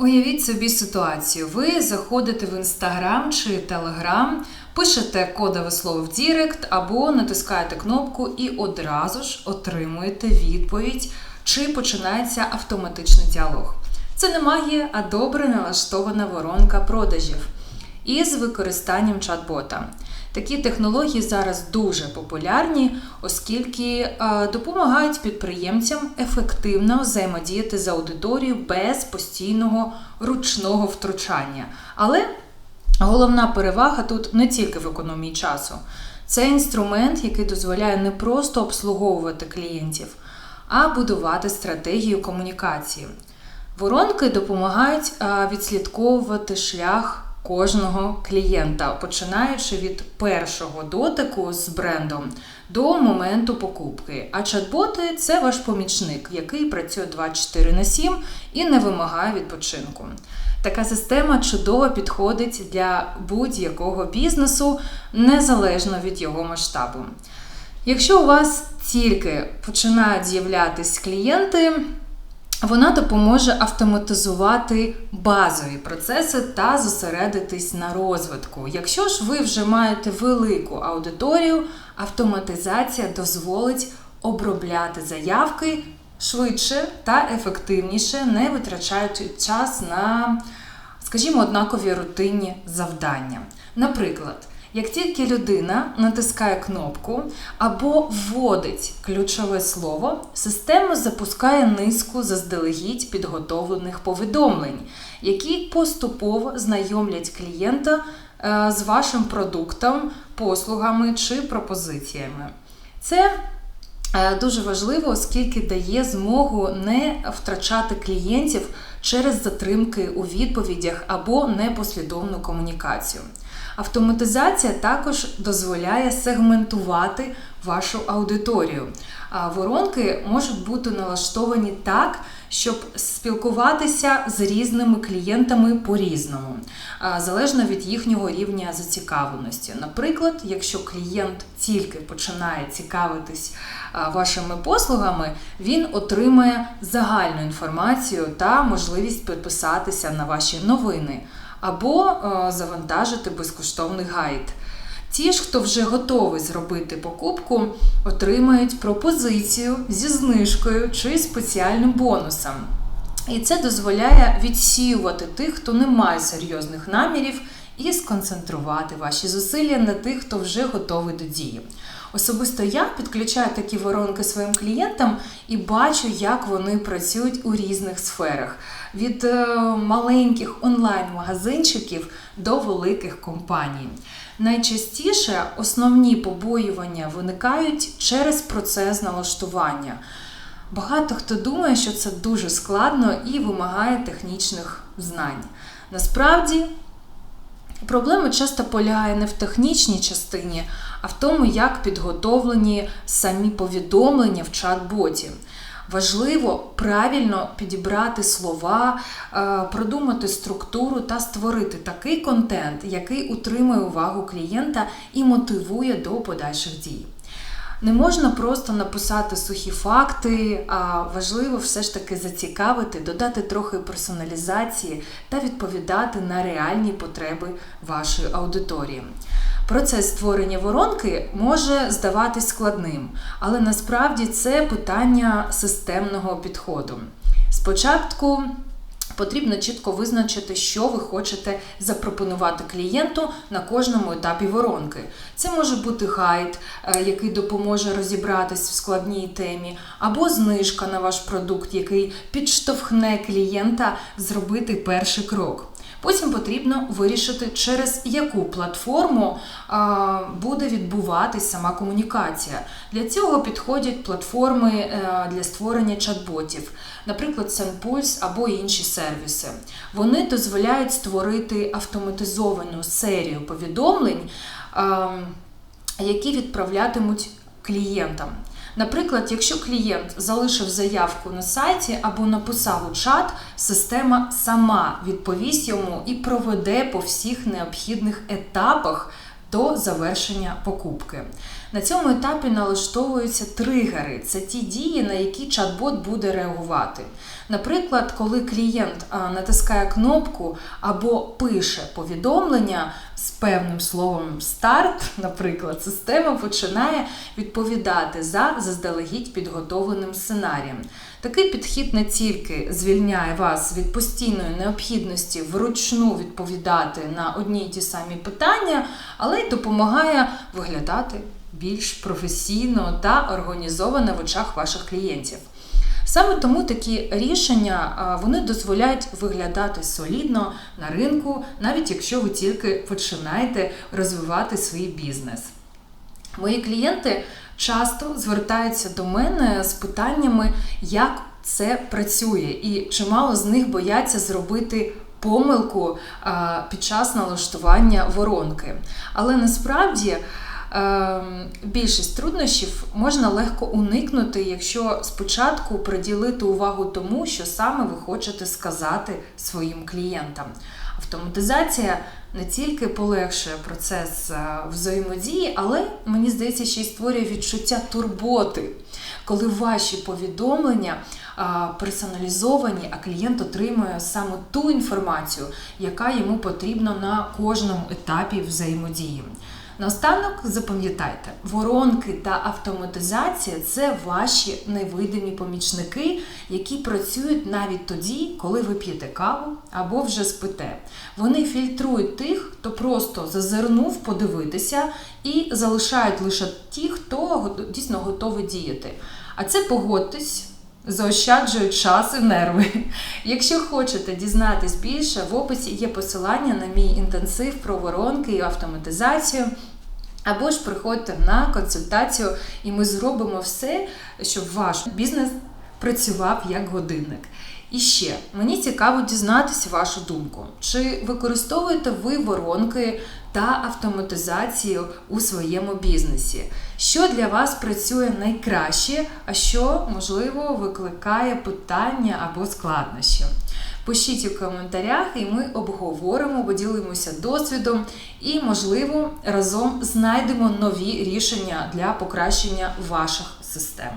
Уявіть собі ситуацію. Ви заходите в інстаграм чи телеграм, пишете кодове слово в Дірект або натискаєте кнопку і одразу ж отримуєте відповідь, чи починається автоматичний діалог. Це не магія, а добре налаштована воронка продажів із використанням чат-бота. Такі технології зараз дуже популярні, оскільки е, допомагають підприємцям ефективно взаємодіяти з аудиторією без постійного ручного втручання. Але головна перевага тут не тільки в економії часу. Це інструмент, який дозволяє не просто обслуговувати клієнтів, а будувати стратегію комунікації. Воронки допомагають е, відслідковувати шлях кожного клієнта, починаючи від першого дотику з брендом до моменту покупки. А чат-боти це ваш помічник, який працює 24 на 7 і не вимагає відпочинку. Така система чудово підходить для будь-якого бізнесу незалежно від його масштабу. Якщо у вас тільки починають з'являтись клієнти, вона допоможе автоматизувати базові процеси та зосередитись на розвитку. Якщо ж ви вже маєте велику аудиторію, автоматизація дозволить обробляти заявки швидше та ефективніше, не витрачаючи час на, скажімо, однакові рутинні завдання. Наприклад, як тільки людина натискає кнопку або вводить ключове слово, система запускає низку заздалегідь підготовлених повідомлень, які поступово знайомлять клієнта е, з вашим продуктом, послугами чи пропозиціями. Це е, Дуже важливо, оскільки дає змогу не втрачати клієнтів через затримки у відповідях або непослідовну комунікацію. Автоматизація також дозволяє сегментувати вашу аудиторію. Воронки можуть бути налаштовані так, щоб спілкуватися з різними клієнтами по-різному, залежно від їхнього рівня зацікавленості. Наприклад, якщо клієнт тільки починає цікавитись вашими послугами, він отримає загальну інформацію та можливість підписатися на ваші новини або е, завантажити безкоштовний гайд. Ті ж, хто вже готовий зробити покупку, отримають пропозицію зі знижкою чи спеціальним бонусом. І це дозволяє відсіювати тих, хто не має серйозних намірів, і сконцентрувати ваші зусилля на тих, хто вже готовий до дії. Особисто я підключаю такі воронки своїм клієнтам і бачу, як вони працюють у різних сферах: від е, маленьких онлайн-магазинчиків до великих компаній. Найчастіше основні побоювання виникають через процес налаштування. Багато хто думає, що це дуже складно і вимагає технічних знань. Насправді, проблема часто полягає не в технічній частині, а в тому, як підготовлені самі повідомлення в чат-боті. Важливо правильно підібрати слова, е, продумати структуру та створити такий контент, який утримує увагу клієнта і мотивує до подальших дій. Не можна просто написати сухі факти, а важливо все ж таки зацікавити, додати трохи персоналізації та відповідати на реальні потреби вашої аудиторії. Процес створення воронки може здаватись складним, але насправді це питання системного підходу. Спочатку потрібно чітко визначити, що ви хочете запропонувати клієнту на кожному етапі воронки. Це може бути гайд, е, який допоможе розібратись в складній темі, або знижка на ваш продукт, який підштовхне клієнта зробити перший крок. Потім потрібно вирішити, через яку платформу буде відбуватись сама комунікація. Для цього підходять платформи е, для створення чат-ботів, наприклад, SendPulse або інші сервіси. Вони дозволяють створити автоматизовану серію повідомлень, які відправлятимуть клієнтам. Наприклад, якщо клієнт залишив заявку на сайті або написав у чат, система сама відповість йому і проведе по всіх необхідних етапах до завершення покупки. На цьому етапі налаштовуються тригери. Це ті дії, на які чат-бот буде реагувати. Наприклад, коли клієнт натискає кнопку або пише повідомлення з певним словом старт, наприклад, система починає відповідати за заздалегідь підготовленим сценарієм. Такий підхід не тільки звільняє вас від постійної необхідності вручну відповідати на одні й ті самі питання, але й допомагає виглядати більш професійно та організовано в очах ваших клієнтів. Саме тому такі рішення вони дозволяють виглядати солідно на ринку, навіть якщо ви тільки починаєте розвивати свій бізнес. Мої клієнти часто звертаються до мене з питаннями, як це працює, і чимало з них бояться зробити помилку під час налаштування воронки. Але насправді. Ем, Більшість труднощів можна легко уникнути, якщо спочатку приділити увагу тому, що саме ви хочете сказати своїм клієнтам. Автоматизація не тільки полегшує процес е, взаємодії, але мені здається, ще й створює відчуття турботи, коли ваші повідомлення персоналізовані, а клієнт отримує саме ту інформацію, яка йому потрібна на кожному етапі взаємодії. Наостанок запам'ятайте, воронки та автоматизація це ваші невидимі помічники, які працюють навіть тоді, коли ви п'єте каву або вже спите. Вони фільтрують тих, хто просто зазирнув подивитися, і залишають лише ті, хто дійсно готовий діяти. А це погодьтесь. Заощаджують час і нерви. Якщо хочете дізнатись більше, в описі є посилання на мій інтенсив про воронки і автоматизацію. Або ж приходьте на консультацію, і ми зробимо все, щоб ваш бізнес працював як годинник. І ще мені цікаво дізнатися вашу думку. Чи використовуєте ви воронки та автоматизацію у своєму бізнесі? Що для вас працює найкраще, а що, можливо, викликає питання або складнощі? Пишіть у коментарях, і ми обговоримо, поділимося досвідом і, можливо, разом знайдемо нові рішення для покращення ваших систем.